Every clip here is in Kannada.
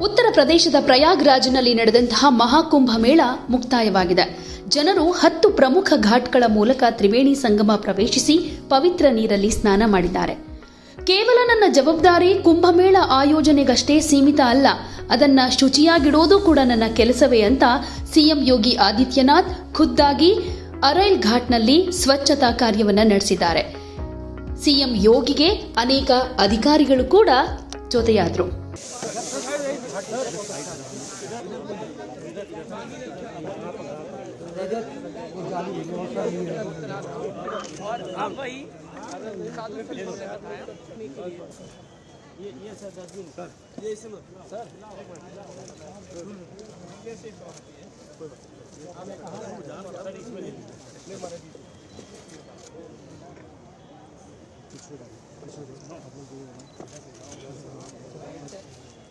ಉತ್ತರ ಪ್ರದೇಶದ ಪ್ರಯಾಗ್ರಾಜ್ನಲ್ಲಿ ನಡೆದಂತಹ ಮಹಾಕುಂಭ ಮೇಳ ಮುಕ್ತಾಯವಾಗಿದೆ. ಜನರು ಹತ್ತು ಪ್ರಮುಖ ಘಾಟ್ಗಳ ಮೂಲಕ ತ್ರಿವೇಣಿ ಸಂಗಮ ಪ್ರವೇಶಿಸಿ ಪವಿತ್ರ ನೀರಲ್ಲಿ ಸ್ನಾನ ಮಾಡಿದ್ದಾರೆ. ಕೇವಲ ನನ್ನ ಜವಾಬ್ದಾರಿ ಕುಂಭಮೇಳ ಆಯೋಜನೆಗಷ್ಟೇ ಸೀಮಿತ ಅಲ್ಲ, ಅದನ್ನ ಶುಚಿಯಾಗಿಡೋದು ಕೂಡ ನನ್ನ ಕೆಲಸವೇ ಅಂತ ಸಿಎಂ ಯೋಗಿ ಆದಿತ್ಯನಾಥ್ ಖುದ್ದಾಗಿ ಅರೈಲ್ ಘಾಟ್ನಲ್ಲಿ ಸ್ವಚ್ಛತಾ ಕಾರ್ಯವನ್ನು ನಡೆಸಿದ್ದಾರೆ ಸಿಎಂ ಯೋಗಿಗೆ ಅನೇಕ ಅಧಿಕಾರಿಗಳು ಕೂಡ ಜೊತೆಯಾದರು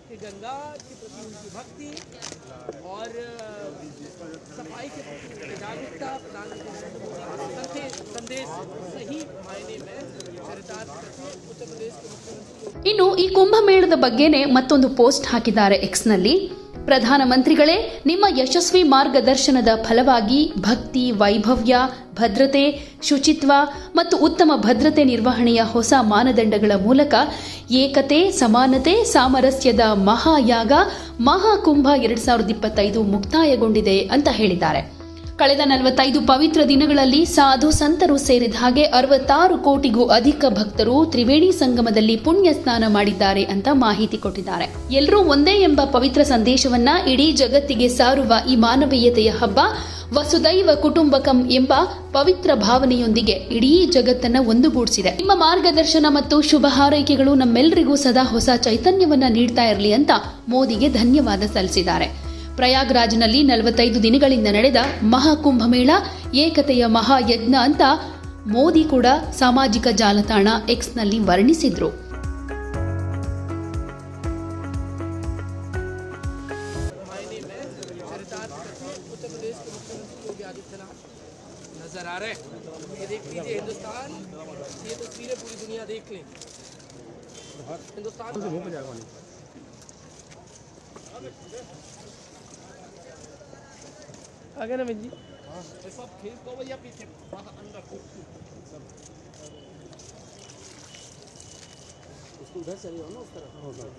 कि गंगा के प्रति उनकी भक्ति और अ, सफाई के प्रति जागरूकता प्रधानमंत्री नरेंद्र मोदी के संदेश संदेश सही मायने में चरितार्थ करते हैं उत्तर प्रदेश के मुख्यमंत्री ಇನ್ನು ಈ ಕುಂಭಮೇಳದ ಬಗ್ಗೆನೇ ಮತ್ತೊಂದು ಪೋಸ್ಟ್ ಹಾಕಿದ್ದಾರೆ ಎಕ್ಸ್ನಲ್ಲಿ ಪ್ರಧಾನಮಂತ್ರಿಗಳೇ, ನಿಮ್ಮ ಯಶಸ್ವಿ ಮಾರ್ಗದರ್ಶನದ ಫಲವಾಗಿ ಭಕ್ತಿ, ವೈಭವ್ಯ, ಭದ್ರತೆ, ಶುಚಿತ್ವ ಮತ್ತು ಉತ್ತಮ ಭದ್ರತೆ ನಿರ್ವಹಣೆಯ ಹೊಸ ಮಾನದಂಡಗಳ ಮೂಲಕ ಏಕತೆ, ಸಮಾನತೆ, ಸಾಮರಸ್ಯದ ಮಹಾಯಾಗ ಮಹಾಕುಂಭ ಎರಡ್ ಸಾವಿರದ ಇಪ್ಪತ್ತೈದು ಮುಕ್ತಾಯಗೊಂಡಿದೆ ಅಂತ ಹೇಳಿದ್ದಾರೆ. ಕಳೆದ ನಲವತ್ತೈದು ಪವಿತ್ರ ದಿನಗಳಲ್ಲಿ ಸಾಧು ಸಂತರು ಸೇರಿದ ಹಾಗೆ ಅರವತ್ತಾರು ಕೋಟಿಗೂ ಅಧಿಕ ಭಕ್ತರು ತ್ರಿವೇಣಿ ಸಂಗಮದಲ್ಲಿ ಪುಣ್ಯ ಸ್ನಾನ ಮಾಡಿದ್ದಾರೆ ಅಂತ ಮಾಹಿತಿ ಕೊಟ್ಟಿದ್ದಾರೆ. ಎಲ್ಲರೂ ಒಂದೇ ಎಂಬ ಪವಿತ್ರ ಸಂದೇಶವನ್ನ ಇಡೀ ಜಗತ್ತಿಗೆ ಸಾರುವ ಈ ಮಾನವೀಯತೆಯ ಹಬ್ಬ ವಸುದೈವ ಕುಟುಂಬಕಂ ಎಂಬ ಪವಿತ್ರ ಭಾವನೆಯೊಂದಿಗೆ ಇಡೀ ಜಗತ್ತನ್ನ ಒಂದುಗೂಡಿಸಿದೆ. ನಿಮ್ಮ ಮಾರ್ಗದರ್ಶನ ಮತ್ತು ಶುಭ ಹಾರೈಕೆಗಳು ನಮ್ಮೆಲ್ಲರಿಗೂ ಸದಾ ಹೊಸ ಚೈತನ್ಯವನ್ನ ನೀಡ್ತಾ ಇರಲಿ ಅಂತ ಮೋದಿಗೆ ಧನ್ಯವಾದ ಸಲ್ಲಿಸಿದ್ದಾರೆ. ಪ್ರಯಾಗ್ರಾಜ್ನಲ್ಲಿ ನಲವತ್ತೈದು ದಿನಗಳಿಂದ ನಡೆದ ಮಹಾಕುಂಭಮೇಳ ಏಕತೆಯ ಮಹಾಯಜ್ಞ ಅಂತ ಮೋದಿ ಕೂಡ ಸಾಮಾಜಿಕ ಜಾಲತಾಣ ಎಕ್ಸ್ನಲ್ಲಿ ವರ್ಣಿಸಿದ್ರು. आ गए ना मिल जी सब खेल को भैया पीछे अंदर उसको उधर चले हो ना, उस तरफ़।